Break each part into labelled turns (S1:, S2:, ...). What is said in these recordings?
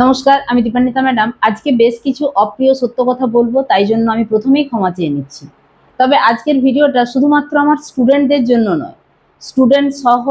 S1: নমস্কার, আমি দীপান্বিতা ম্যাডাম। আজকে বেশ কিছু অপ্রিয় সত্য কথা বলব, তাই জন্য আমি প্রথমেই ক্ষমা চেয়ে নিচ্ছি। তবে আজকের ভিডিওটা শুধুমাত্র আমার স্টুডেন্টদের জন্য নয়। স্টুডেন্ট সহ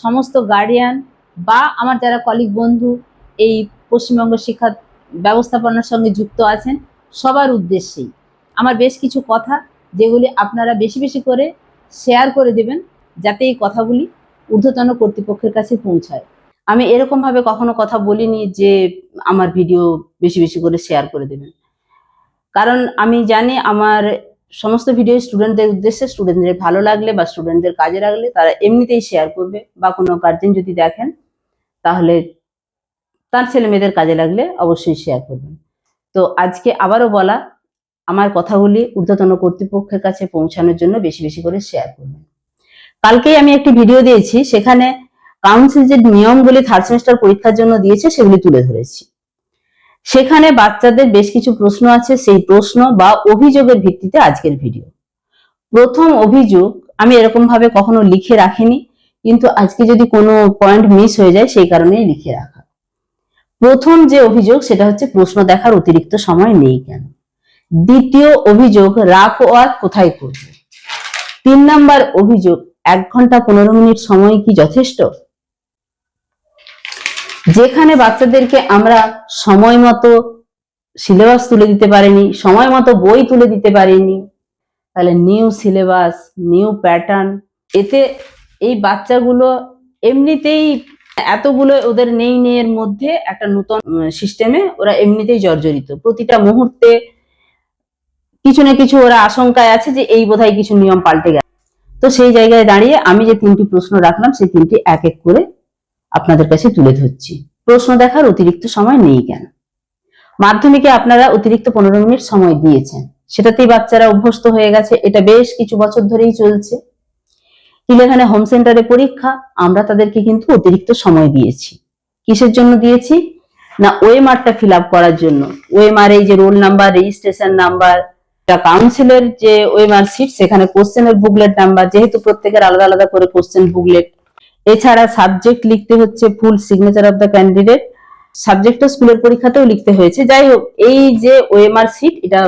S1: সমস্ত গার্ডিয়ান বা আমার যারা কলিগ বন্ধু এই পশ্চিমবঙ্গ শিক্ষা ব্যবস্থাপনার সঙ্গে যুক্ত আছেন, সবার উদ্দেশ্যেই। আমার বেশ কিছু কথা যেগুলি আপনারা বেশি বেশি করে শেয়ার করে দেবেন, যাতে এই কথাগুলি ঊর্ধ্বতন কর্তৃপক্ষের কাছে পৌঁছায়। আমি এরকম ভাবে কখনো কথা বলিনি যে আমার ভিডিও বেশি বেশি করে শেয়ার করে দেবেন। কারণ আমি জানি আমার সমস্ত ভিডিও স্টুডেন্টদের উদ্দেশ্যে স্টুডেন্টদের ভালো লাগলে বা স্টুডেন্টদের কাজে লাগলে তারা এমনিতেই শেয়ার করবে বা কোনো গার্জেন যদি দেখেন, তাহলে তার ছেলে মেয়েদের কাজে লাগলে অবশ্যই শেয়ার করবেন। তো আজকে আবারও বলা, আমার কথাগুলি ঊর্ধ্বতন কর্তৃপক্ষের কাছে পৌঁছানোর জন্য বেশি বেশি করে শেয়ার করবেন। কালকেই আমি একটি ভিডিও দিয়েছি, সেখানে কাউন্সিল যে নিয়মগুলি থার্ড সেমিস্টার পরীক্ষার জন্য দিয়েছে, সেগুলি তুলে ধরেছি। সেখানে বাচ্চাদের বেশ কিছু প্রশ্ন আছে, সেই প্রশ্ন বা অভিযোগের ভিত্তিতে আজকের ভিডিও প্রথম অভিযোগ, আমি এরকম ভাবে কখনো লিখে রাখিনি, কিন্তু আজকে যদি কোনো পয়েন্ট মিস হয়ে যায়, সেই কারণেই লিখে রাখা। প্রথম যে অভিযোগ, সেটা হচ্ছে প্রশ্ন দেখার অতিরিক্ত সময় নেই কেন? দ্বিতীয় অভিযোগ, রাফ ওয়ার্ক কোথায় করবে? তিন নাম্বার অভিযোগ, এক ঘণ্টা পনেরো মিনিট সময় কি যথেষ্ট? যেখানে বাচ্চাদেরকে আমরা সময় মতো সিলেবাস তুলে দিতে পারিনি, সময় মতো বই তুলে দিতে পারিনি, তাহলে নিউ সিলেবাস নিউ প্যাটার্ন এতে এই বাচ্চাগুলো এমনিতেই এতগুলো ওদের নেই এর মধ্যে একটা নতুন সিস্টেমে ওরা এমনিতেই জর্জরিত। প্রতিটা মুহূর্তে কিছু না কিছু ওরা আশঙ্কায় আছে যে এই বোধহয় কিছু নিয়ম পাল্টে গেছে। তো সেই জায়গায় দাঁড়িয়ে আমি যে তিনটি প্রশ্ন রাখলাম, সেই তিনটি এক এক করে আপনাদের কাছে তুলে ধরছি। প্রশ্ন দেখার অতিরিক্ত সময় নেই কেন? মাধ্যমিকে আপনারা অতিরিক্ত পনেরো মিনিট সময় দিয়েছেন। সেটাতেই বাচ্চারা অভ্যস্ত হয়ে গেছে। এটা বেশ কিছু বছর ধরেই চলছে। ইলেভেনে হোম সেন্টারে পরীক্ষা, আমরা তাদেরকে কিন্তু অতিরিক্ত সময় দিয়েছি। কিসের জন্য দিয়েছি? না, ওএমআরটা ফিল আপ করার জন্য। ওএমআর এই যে রোল নাম্বার, রেজিস্ট্রেশন নাম্বার কাউন্সিলের যে ওএমআর সিট সেখানে কোশ্চেনের বুকলেট নাম্বার, যেহেতু প্রত্যেকের আলাদা আলাদা করে কোশ্চেন বুকলেট এছাড়া সাবজেক্ট লিখতে হচ্ছে full signature of the candidate সাবজেক্টটা স্কুলের পরীক্ষাতেও লিখতে হয়েছে। যাই হোক, এই যে ওএমআর সিট এটা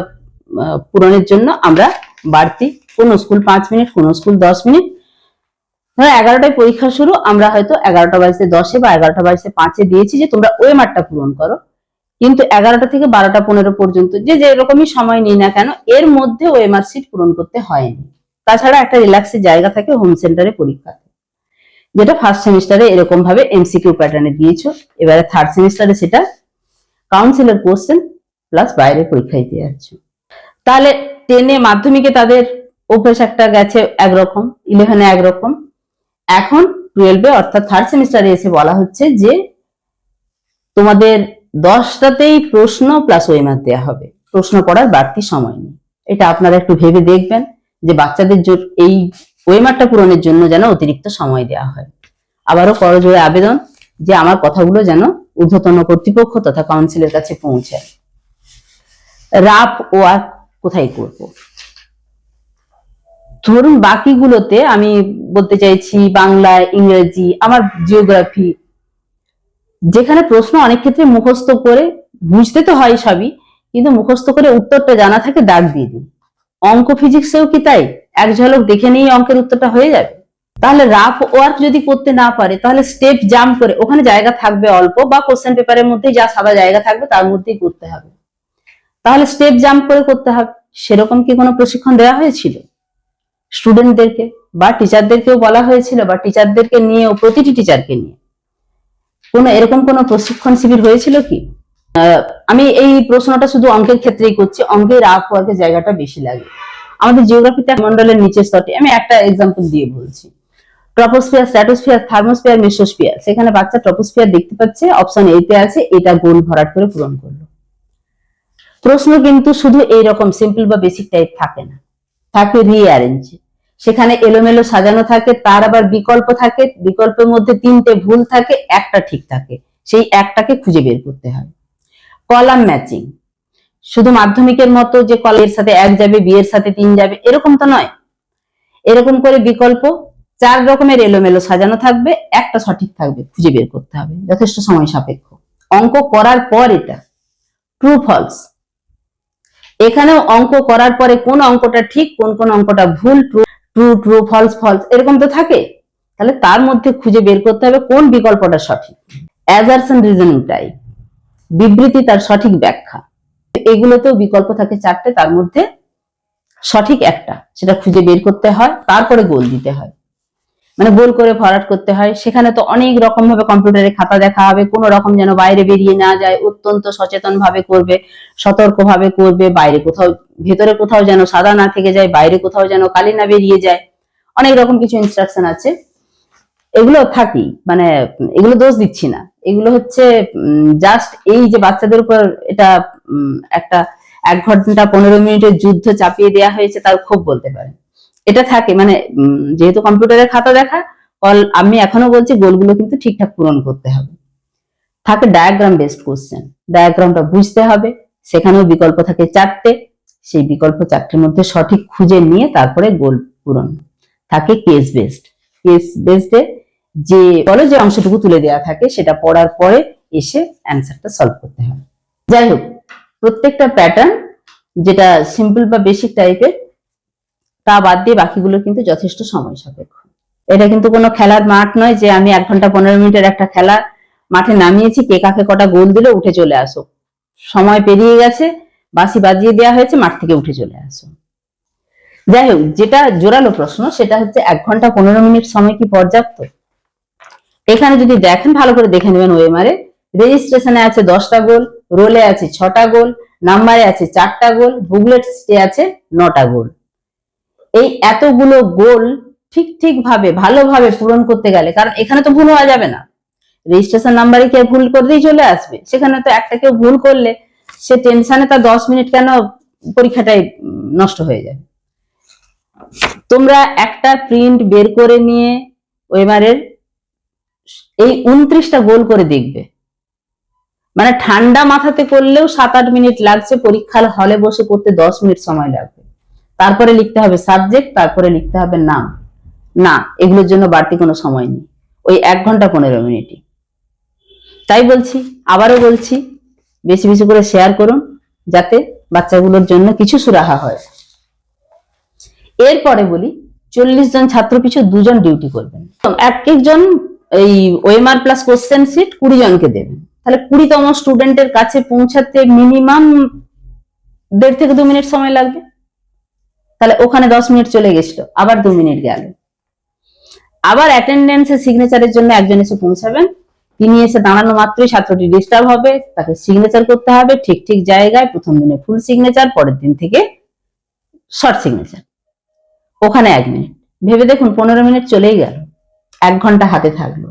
S1: পূরণের জন্য আমরা বাড়তি কোন স্কুল পাঁচ মিনিট, কোন স্কুল দশ মিনিট। ধরো এগারোটায় পরীক্ষা শুরু, আমরা হয়তো এগারোটা বাজতে দশে বা এগারোটা বাজতে পাঁচে দিয়েছি যে তোমরা ওএমআরটা পূরণ করো। কিন্তু এগারোটা থেকে বারোটা পনেরো পর্যন্ত যে যে রকমই সময় নিই না কেন, এর মধ্যে ওএমআর সিট পূরণ করতে হয়নি। তাছাড়া একটা রিল্যাক্সের জায়গা থাকে হোম সেন্টারে পরীক্ষাতে যেটা ফার্স্ট সেমিস্টারে এরকম ভাবে এমসিকিউ প্যাটার্নে দিয়েছ। এবারে থার্ড সেমিস্টারে সেটা কাউন্সিলের কোশ্চেন প্লাস বাইরে পরীক্ষা দিতে যাচ্ছ। তাহলে টেনে মাধ্যমিকে তাদের অভ্যেস একটা গেছে একরকম ইলেভেনে একরকম। এখন টুয়েলভে অর্থাৎ থার্ড সেমিস্টারে এসে বলা হচ্ছে যে তোমাদের দশটাতেই প্রশ্ন প্লাস ওয়েমার দেওয়া হবে। প্রশ্ন পড়ার বাড়তি সময় নেই। এটা আপনারা একটু ভেবে দেখবেন যে বাচ্চাদের এই ওয়েমারটা পূরণের জন্য যেন অতিরিক্ত সময় দেওয়া হয়। আবারও করজোড়ে আবেদন যে আমার কথাগুলো যেন ঊর্ধ্বতন কর্তৃপক্ষ তথা কাউন্সিলের কাছে পৌঁছায়। রাফ ওয়ার্ক কোথায় করব? ধরুন বাকিগুলোতে আমি বলতে চাইছি বাংলা, ইংরেজি, আমার জিওগ্রাফি। যেখানে প্রশ্ন অনেক ক্ষেত্রে মুখস্থ করে, বুঝতে তো হয় সবই, কিন্তু মুখস্থ করে উত্তরটা জানা থাকে দাগ দিয়ে দিই অঙ্ক, ফিজিক্সেও কি তাই? এক ঝলক দেখে নিয়ে অঙ্কের উত্তরটা হয়ে যাবে। তাহলে রাফ ওয়ার্ক যদি করতে না পারে, তাহলে স্টেপ জাম্প করে ওখানে জায়গা থাকবে অল্প বা কোশ্চেন পেপারের মধ্যেই যা সাদা জায়গা থাকবে তার মধ্যেই করতে হবে। তাহলে স্টেপ জাম্প করে করতে হবে। সেরকম কি কোনো প্রশিক্ষণ দেওয়া হয়েছিল? স্টুডেন্টদেরকে বা টিচারদেরকেও বলা হয়েছিল বা টিচারদেরকে নিয়েও প্রতিটি টিচারকে নিয়ে। কোনো এরকম কোনো প্রশিক্ষণ শিবির হয়েছিল কি? আমি এই প্রশ্নটা শুধু অঙ্কের ক্ষেত্রেই করছি, অঙ্কের রাফ ওয়ার্কের জায়গাটা বেশি লাগে। আমাদের জিওগ্রাফিতে মন্ডলের নিচের স্তরটি, আমি একটা এক্সাম্পল দিয়ে বলছি। ট্রপোস্ফিয়ার স্ট্র্যাটোস্ফিয়ার থার্মোস্ফিয়ার মেসোস্ফিয়ার সেখানে বাচ্চা ট্রপোস্ফিয়ার দেখতে পাচ্ছে অপশন এতে আছে, এটা গোল ভরাট করে পূরণ করল। প্রশ্ন কিন্তু শুধু এই রকম সিম্পল বা বেসিক টাইপ থাকে না। থাকে রিঅ্যারেঞ্জ সেখানে এলোমেলো সাজানো থাকে, তার আবার বিকল্প থাকে, বিকল্পের মধ্যে তিনটে ভুল থাকে, একটা ঠিক থাকে। সেই একটাকে খুঁজে বের করতে হয়। কলাম ম্যাচিং শুধু মাধ্যমিকের মতো যে কলের সাথে এক যাবে, বিয়ের সাথে তিন যাবে, এরকম তো নয়। এরকম করে বিকল্প চার রকমের এলোমেলো সাজানো থাকবে, একটা সঠিক থাকবে, খুঁজে বের করতে হবে, যথেষ্ট সময় সাপেক্ষ। অঙ্ক করার পর এটা ট্রু ফলস এখানেও অঙ্ক করার পরে কোন অঙ্কটা ঠিক, কোন কোন অঙ্কটা ভুল true true true false false এরকম তো থাকে। তাহলে তার মধ্যে খুঁজে বের করতে হবে কোন বিকল্পটা সঠিক। অ্যাজারশন রিজনিং টাইপ বিবৃতি তার সঠিক ব্যাখ্যা। এগুলোতেও বিকল্প থাকে চারটে, তার মধ্যে সঠিক একটা, সেটা খুঁজে বের করতে হয়, তারপরে গোল দিতে হয়। মানে গোল করে ফরওয়ার্ড করতে হয়। সেখানে তো অনেক রকম ভাবে কম্পিউটারে খাতা দেখা হবে, কোন রকম যেন বাইরে বেরিয়ে না যায়, অত্যন্ত সচেতন ভাবে করবে সতর্ক ভাবে করবে, বাইরে কোথাও, ভেতরে কোথাও যেন সাদা না থেকে যায়, বাইরে কোথাও যেন কালি না বেরিয়ে যায়। অনেক রকম কিছু ইনস্ট্রাকশন আছে। এগুলো থাকি মানে এগুলো দোষ দিচ্ছি না। এগুলো হচ্ছে জাস্ট এই যে বাচ্চাদের উপর এটা একটা এক ঘণ্টা পনেরো মিনিটের যুদ্ধ চাপিয়ে দেওয়া হয়েছে, তার ক্ষোভ বলতে পারেন। এটা থাকে মানে যেহেতু কম্পিউটারের খাতা দেখা অল আমি এখনও বলছি গোলগুলো কিন্তু ঠিকঠাক পূরণ করতে হবে। থাকে ডায়াগ্রাম বেসড কোশ্চেন ডায়াগ্রামটা বুঝতে হবে, সেখানেও বিকল্প থাকে চারটে। সেই বিকল্প চারটের মধ্যে সঠিক খুঁজে নিয়ে তারপরে গোল পূরণ। থাকে কেস বেসড কেস বেসডে যে বলো যে অংশটুকু তুলে দেওয়া থাকে, সেটা পড়ার পরে এসে অ্যান্সারটা সলভ করতে হবে। যাই হোক, প্রত্যেকটা প্যাটার্ন যেটা সিম্পল বা বেসিক টাইপের তা বাদ দিয়ে বাকিগুলো কিন্তু যথেষ্ট সময় সাপেক্ষ। এটা কিন্তু কোনো খেলার মাঠ নয় যে আমি এক ঘণ্টা পনেরো মিনিটের একটা খেলা মাঠে নামিয়েছি, কে কাকে কটা গোল দিলে, উঠে চলে আসো। সময় পেরিয়ে গেছে বাসি বাজিয়ে দেওয়া হয়েছে, মাঠ থেকে উঠে চলে আসো। যাই হোক, যেটা জোরালো প্রশ্ন, সেটা হচ্ছে এক ঘণ্টা পনেরো মিনিট সময় কি পর্যাপ্ত? এখানে যদি দেখেন, ভালো করে দেখে নেবেন ওএমআরে। রেজিস্ট্রেশনে আছে দশটা গোল, রোলে আছে ছটা গোল, নাম্বারে আছে চারটা গোল বুকলেটসে আছে নটা গোল। এই এতগুলো গোল ঠিক ঠিক ভাবে ভালোভাবে পূরণ করতে গেলে, কারণ এখানে তো ভুল হওয়া যাবে না। রেজিস্ট্রেশন নাম্বারে কে ভুল করতেই চলে আসবে। সেখানে তো একটা কেউ ভুল করলে, সে টেনশনে তার দশ মিনিট কেন পরীক্ষাটাই নষ্ট হয়ে যাবে। তোমরা একটা প্রিন্ট বের করে নিয়ে ওয়েমারের এই উনত্রিশটা গোল করে দেখবে। মানে ঠান্ডা মাথাতে করলেও সাত আট মিনিট লাগছে, পরীক্ষার হলে বসে করতে দশ মিনিট সময় লাগবে। তারপরে লিখতে হবে সাবজেক্ট, তারপরে লিখতে হবে নাম। না, এগুলোর জন্য বাড়তি কোনো সময় নেই। ওই এক ঘণ্টা পনেরো মিনিটই। তাই বলছি, আবারও বলছি, বেশি বেশি করে শেয়ার করুন, যাতে বাচ্চাগুলোর জন্য কিছু সুরাহা হয়। এরপরে বলি, চল্লিশ জন ছাত্র পিছু দুজন ডিউটি করবেন। এক একজন এই ওএমআর প্লাস কোশ্চেন সিট কুড়ি জনকে দেবেন তাহলে কুড়িতম স্টুডেন্টের কাছে পৌঁছাতে মিনিমাম দেড় থেকে দু মিনিট সময় লাগবে। তাহলে ওখানে দশ মিনিট চলে গেছিল, আবার দু মিনিট গেল। আবার অ্যাটেন্ডেন্সের সিগনেচারের জন্য একজন এসে পৌঁছাবেন। তিনি এসে দাঁড়ানো মাত্রই ছাত্রটি ডিস্টার্ব হবে, তাকে সিগনেচার করতে হবে, ঠিক ঠিক জায়গায় প্রথম দিনে ফুল সিগনেচার পরের দিন থেকে শর্ট সিগনেচার ওখানে এক মিনিট। ভেবে দেখুন পনেরো মিনিট চলেই গেল। এক ঘণ্টা হাতে থাকল।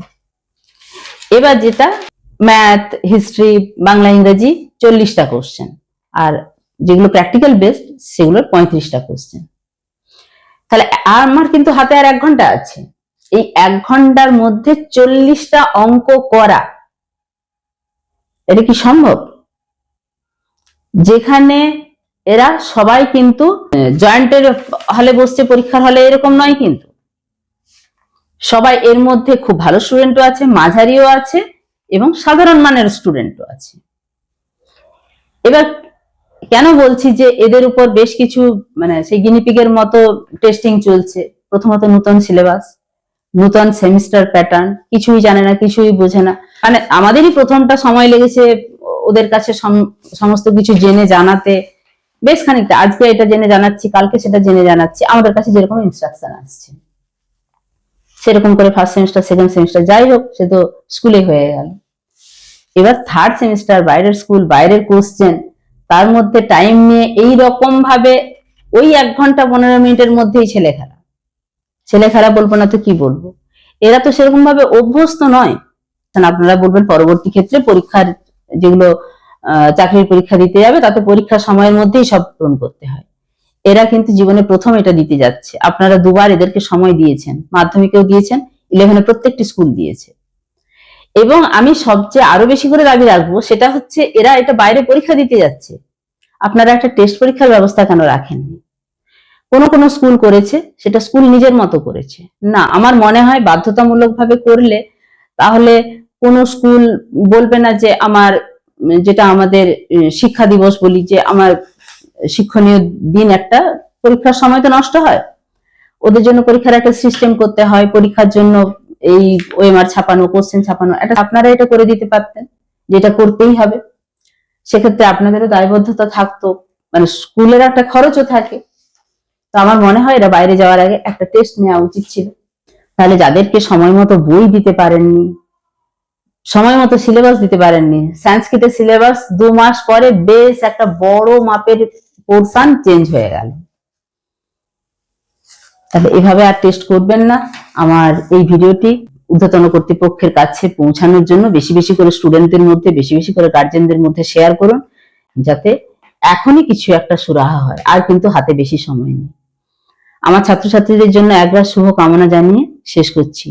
S1: এবার যেটা ম্যাথ হিস্ট্রি বাংলা, ইংরেজি চল্লিশটা কোশ্চেন আর যেগুলো প্র্যাকটিক্যাল বেসড সেগুলোর পঁয়ত্রিশটা কোশ্চেন তাহলে আমার কিন্তু হাতে আর এক ঘণ্টা আছে। এই এক ঘণ্টার মধ্যে চল্লিশটা অঙ্ক করা, এটা কি সম্ভব? যেখানে এরা সবাই কিন্তু জয়েন্টের হলে বসছে, পরীক্ষার হলে এরকম নয় কিন্তু। সবাই এর মধ্যে খুব ভালো স্টুডেন্টও আছে, মাঝারিও আছে এবং সাধারণ মানের স্টুডেন্টও আছে। এবার কেন বলছি যে এদের উপর বেশ কিছু মানে সেই গিনিপিগের মতো টেস্টিং চলছে? প্রথমত নতুন সিলেবাস নতুন সেমিস্টার প্যাটার্ন কিছুই জানে না, কিছুই বোঝে না। মানে আমাদেরই প্রথমটা সময় লেগেছে ওদের কাছে সম- সমস্ত কিছু জেনে জানাতে। বেশ খানিকটা, আজকে এটা জেনে জানাচ্ছি, কালকে সেটা জেনে জানাচ্ছি। আমাদের কাছে যেরকম ইনস্ট্রাকশন আসছে। সেরকম করে ফার্স্ট সেমিস্টার সেকেন্ড সেমিস্টার যাই হোক, সে তো স্কুলে হয়ে গেল। এবার থার্ড সেমিস্টার বাইরের স্কুল বাইরের কোশ্চেন তার মধ্যে টাইম নিয়ে এই রকম ভাবে ওই এক ঘণ্টা পনেরো মিনিটের মধ্যেই ছেলে খেলা। ছেলে খেলা বলব না তো কি বলব? এরা তো সেরকম ভাবে অভ্যস্ত নয়। আপনারা বলবেন পরবর্তী ক্ষেত্রে পরীক্ষার যেগুলো চাকরির পরীক্ষা দিতে যাবে, তাতে পরীক্ষার সময়ের মধ্যেই সব পূরণ করতে হয়। এরা কিন্তু জীবনে প্রথম এটা দিতে যাচ্ছে। আপনারা দুবার এদেরকে সময় দিয়েছেন। মাধ্যমিকেও দিয়েছেন ইলেভেনে প্রত্যেকটি স্কুল দিয়েছে। এবং আমি সবচেয়ে আরও বেশি করে দাবি রাখব, সেটা হচ্ছে এরা এটা বাইরে পরীক্ষা দিতে যাচ্ছে। আপনারা একটা টেস্ট পরীক্ষার ব্যবস্থা কেন রাখেননি? কোন কোন স্কুল করেছে, সেটা স্কুল নিজের মতো করেছে। না, আমার মনে হয় বাধ্যতামূলক ভাবে করলে তাহলে কোনো স্কুল বলবে না যে আমার, যেটা আমাদের শিক্ষা দিবস বলি, যে আমার শিক্ষণীয় দিন একটা, পরীক্ষার সময় তো নষ্ট হয়। ওদের জন্য পরীক্ষার একটা সিস্টেম করতে হয়, পরীক্ষার জন্য এই ওএমআর ছাপানো কোশ্চেন ছাপানো, এটা আপনারা এটা করে দিতে পারতেন, যেটা করতেই হবে। সেক্ষেত্রে আপনাদেরও দায়বদ্ধতা থাকতো মানে স্কুলের একটা খরচও থাকে। তো আমার মনে হয় এরা বাইরে যাওয়ার আগে একটা টেস্ট নেওয়া উচিত ছিল। তাহলে যাদেরকে সময় মতো বই দিতে পারেননি, সময় মতো সিলেবাস দিতে পারেননি সংস্কৃতের সিলেবাস দু মাস পরে বেশ একটা বড় মাপের পোর্শন চেঞ্জ হয়ে গেল। তাহলে এভাবে আর টেস্ট করবেন না। আমার এই ভিডিওটি ঊর্ধ্বতন কর্তৃপক্ষের কাছে পৌঁছানোর জন্য বেশি বেশি করে স্টুডেন্টদের মধ্যে, বেশি বেশি করে গার্জেনদের মধ্যে শেয়ার করুন, যাতে এখনই কিছু একটা সুরাহা হয়, আর কিন্তু হাতে বেশি সময় নেই। আমার ছাত্রছাত্রীদের জন্য একবার শুভ কামনা জানিয়ে শেষ করছি।